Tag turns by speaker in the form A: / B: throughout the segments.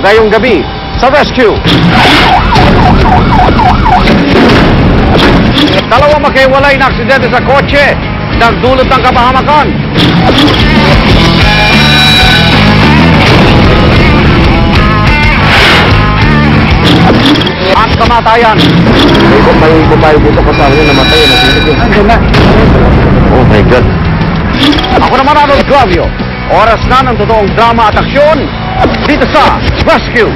A: ngayong gabi sa rescue. Dalawang makiwalay na aksidente sa kotse nagdulot ng kapahamakan. At kamatayan.
B: May, may babae dito kasama niya namatay. Nasilip yun. Oh my God.
A: Ako naman Arnold Gravio. Oras na ng totoong drama at aksyon dito sa Rescue.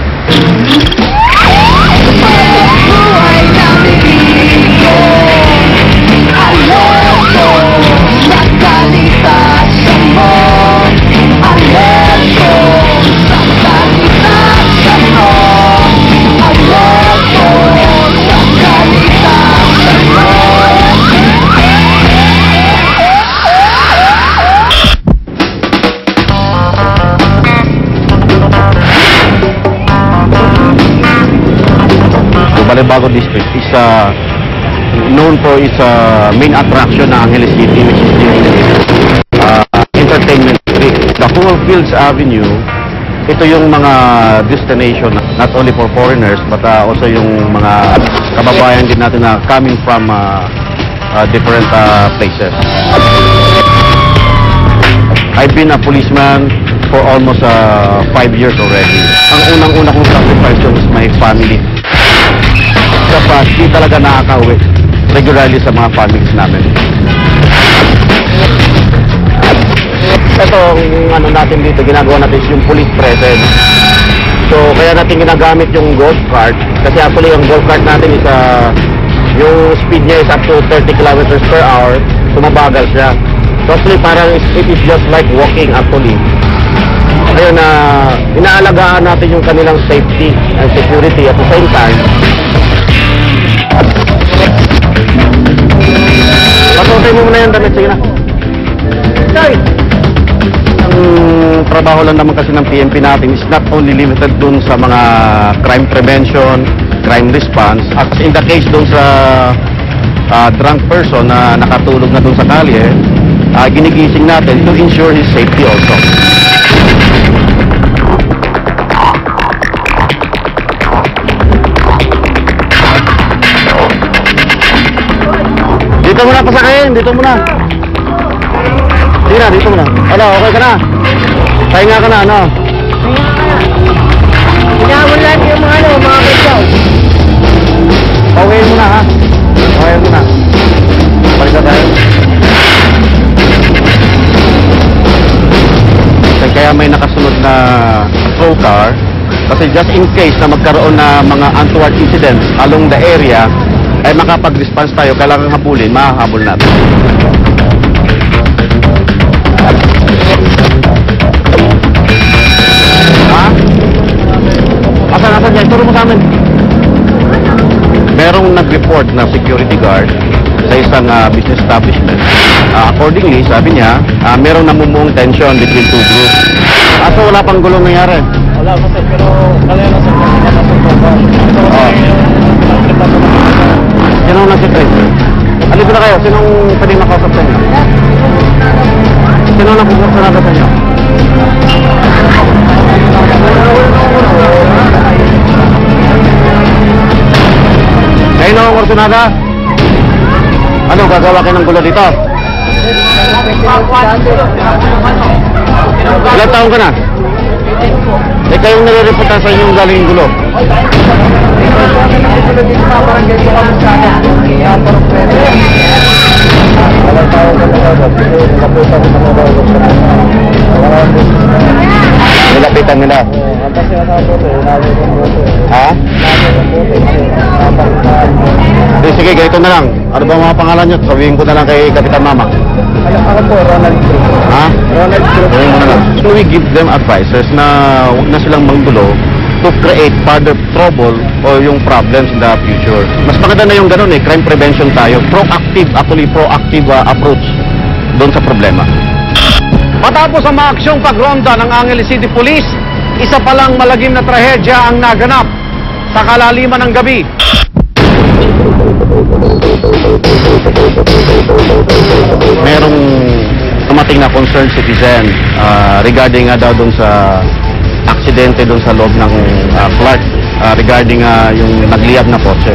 C: Buhay na bibigyo Alerto sa mo Alerto
B: known for its uh, main attraction ng Angeles City which is the uh, entertainment district. The whole Fields Avenue, ito yung mga destination not only for foreigners but uh, also yung mga kababayan din natin na coming from uh, different places. I've been a policeman for almost uh, five years already. Ang unang-una kong sacrifice is my family. Kapag di talaga nakaka-uwi regularly sa mga families namin. Ito, ang ano natin dito, ginagawa natin yung police presence. So, kaya natin ginagamit yung golf cart. Kasi actually, yung golf cart natin is, uh, yung speed niya is up to 30 kilometers per hour. Sumabagal siya. So, actually, parang it is just like walking actually. Ayun na, inaalagaan natin yung kanilang safety and security at the same time. Patuloy mo muna yung damit, sige na. Sorry. Ang trabaho lang naman kasi ng PNP natin is not only limited dun sa mga crime prevention, crime response, at in the case dun sa ah, drunk person na nakatulog na dun sa kalye, ah, ginigising natin to ensure his safety also. Muna pasakayin, dito muna. Sige na, dito muna. Hello, okay ka na? Pahinga ka na, ano?
C: Hinamon lang yung mga ano, mga medyaw
B: Okay muna, ha? Okay muna. Balik na tayo. Kaya may nakasunod na patrol car kasi just in case na magkaroon na mga untoward incidents along the area ay makapag-response tayo, kailangan habulin, mahahabol natin. Ha? Asan, asan dyan? Turo mo sa amin. Merong nag-report na security guard sa isang ah, business establishment. Ah, accordingly, sabi niya, ah, merong namumuong tension between two groups. Aso wala pang gulong nangyari.
D: Wala sir, pero kaya na sir, kasi nakasok po ba? Ito
B: Oo.
D: oh. yung kita po ng mga
B: Sinong nasa tracer? Alito na kayo, sinong pwedeng makausap sa inyo? Sinong nakukursunada sa inyo? Kayo na ang? Ano, gagawa kayo ng gulo dito? Ilang taon ka na? Eh, kayong nare-reportan sa inyong galing gulo. Nilapitan nila. Ha? Eh, sige, ganito na lang. Ano ba mga pangalan nyo? Sabihin ko na lang kay Kapitan Mama.
D: Ako po, Ronald Cruz.
B: Ha?
D: Ronald Cruz.
B: Sabihin mo na lang. So we give them advices na huwag na silang manggulo to create further trouble or yung problems in the future. Mas maganda na yung ganun eh, crime prevention tayo. Proactive, actually proactive uh, approach doon sa problema.
A: Matapos ang maaksyong pagronda ng Angeles City Police, isa palang malagim na trahedya ang naganap sa kalaliman ng gabi.
B: merong tumating na concerned citizen ah, regarding nga daw dun sa
D: aksidente doon sa loob ng ah, Clark ah, regarding ah, yung nagliyab na kotse.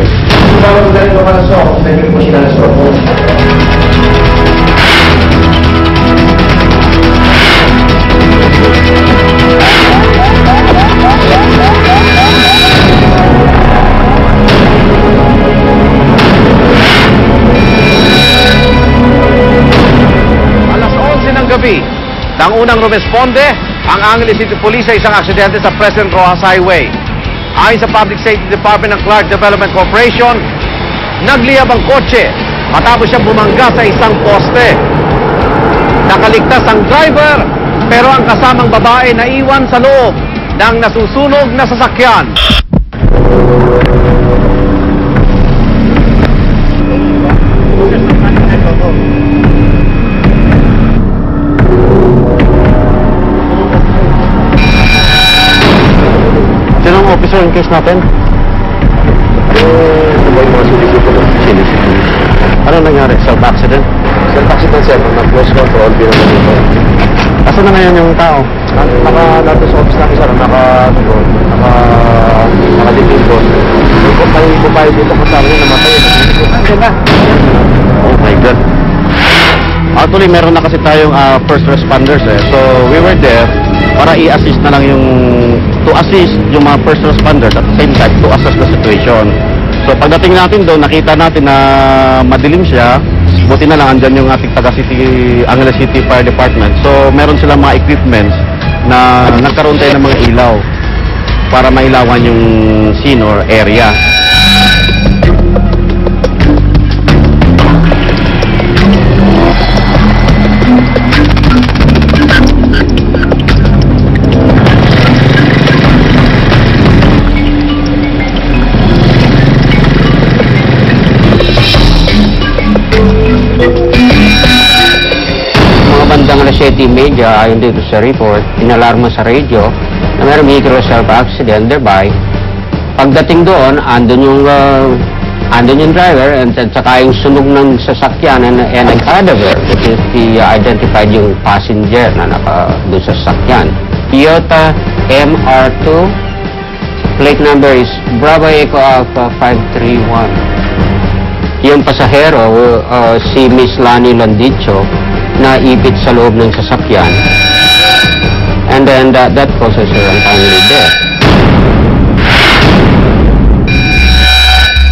A: Alas 11 ng gabi, nang unang rumesponde ang Angeles City Police sa isang aksidente sa President Rojas Highway. Ayon sa Public Safety Department ng Clark Development Corporation, nagliyab ang kotse matapos siyang bumangga sa isang poste. Nakaligtas ang driver pero ang kasamang babae naiwan sa loob ng nasusunog na sasakyan.
D: Officer in case natin?
E: Yung ano ba yung mga sinisip ko?
D: Sinisip. Ano nangyari? Self-accident?
E: Self-accident sir, nag-close control, binanong dito.
D: Asa na ngayon yung tao?
E: Na- Naka, nato sa office namin sir, naka, ano naka, doon. Yung kung yung babae dito, kasama niya namatay. Nandiyan na.
D: Oh my God. Actually, meron na kasi tayong ah, first responders eh. So, we were there para i-assist na lang yung, to assist yung mga first responders at the same time to assess the situation. So, pagdating natin doon, nakita natin na madilim siya. Buti na lang, andyan yung ating taga City, Angeles City Fire Department. So, meron silang mga equipments na nagkaroon tayo ng mga ilaw para mailawan yung scene or area.
B: 7 media ayon dito sa report, inalarma sa radio na mayroong vehicular self-accident thereby pagdating doon, andun yung uh, andun yung driver and at saka yung sunog ng sasakyan and, and a cadaver which is the uh, identified yung passenger na naka doon sa sasakyan. Toyota MR2 plate number is Bravo Echo Alpha 531 yung pasahero, uh, si Miss Lani Landicho, na ipit sa loob ng sasakyan. And then that, that causes her untimely death.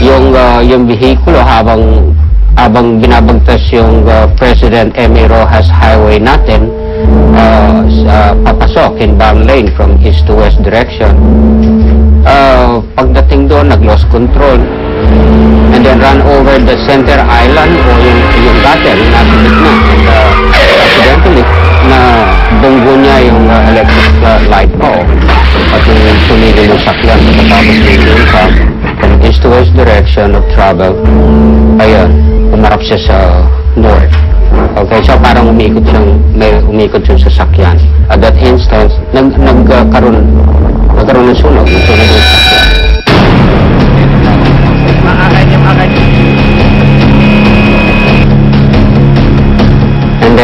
B: Yung, uh, yung vehikulo habang habang binabagtas yung uh, President M.A. Rojas Highway natin, uh, sa, papasok in bound lane from east to west direction. Uh, pagdating doon, nag-lost control and then run over the center island o yung, yung gutter yung nasa gitna and uh, accidentally na bunggo niya yung uh, electric uh, light pole at yung tumigil yung sakyan pagkatapos yung sa from east to west direction of travel. Ayun umarap siya sa north. Okay, so parang umikot siyang, may umikot yung sasakyan. At that instance, nag, nagkaroon, nagkaroon ng sunog, nagsunog yung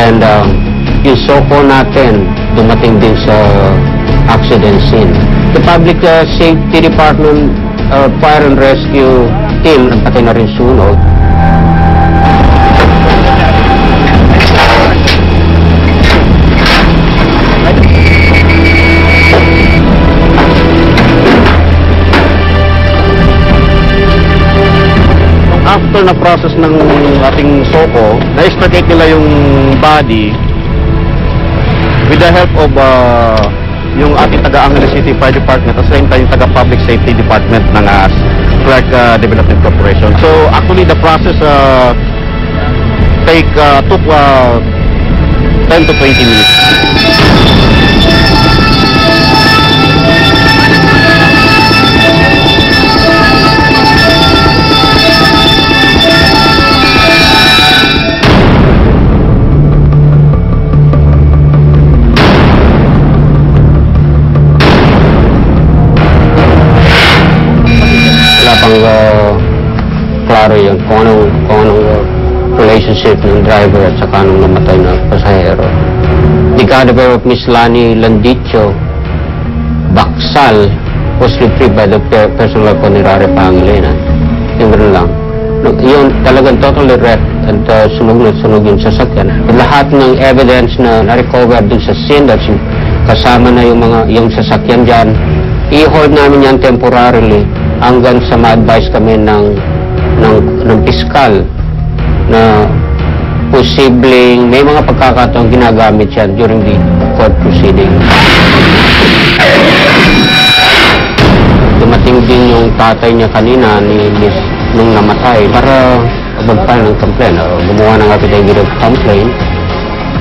B: And um, yung soko natin, dumating din sa accident scene. The Public uh, Safety Department uh, Fire and Rescue Team, nagpatay na rin sunog.
D: After na process ng ating soko, na-extricate nila yung body with the help of uh, yung ating taga Angeles City Fire Department at same time yung taga Public Safety Department ng uh, Clark uh, Development Corporation. So actually the process uh, take uh, took uh, 10 to 20 minutes.
B: Relationship ng driver at saka nung namatay na pasahero. The cadaver of Miss Lani Landicho Lasal was retrieved by the per- personal ni Rare Pangilinan. Yung ganun lang. No, Yun talagang totally wrecked at uh, sunog na sunog yung sasakyan. Lahat ng evidence na na-recover dun sa scene that yung kasama na yung mga yung sasakyan dyan, i-hold namin yan temporarily hanggang sa ma-advise kami ng ng, ng piskal na posibleng may mga pagkakataong ginagamit yan during the court proceeding. Dumating din yung tatay niya kanina ni Miss nung namatay para mag-file ng complaint. Uh, gumawa ng affidavit of complaint.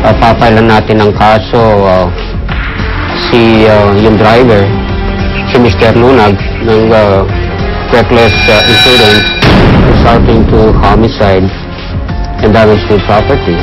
B: Uh, papailan natin ng kaso uh, si uh, yung driver, si Mr. Lunag ng uh, reckless uh, imprudence resulting to homicide and damage to property.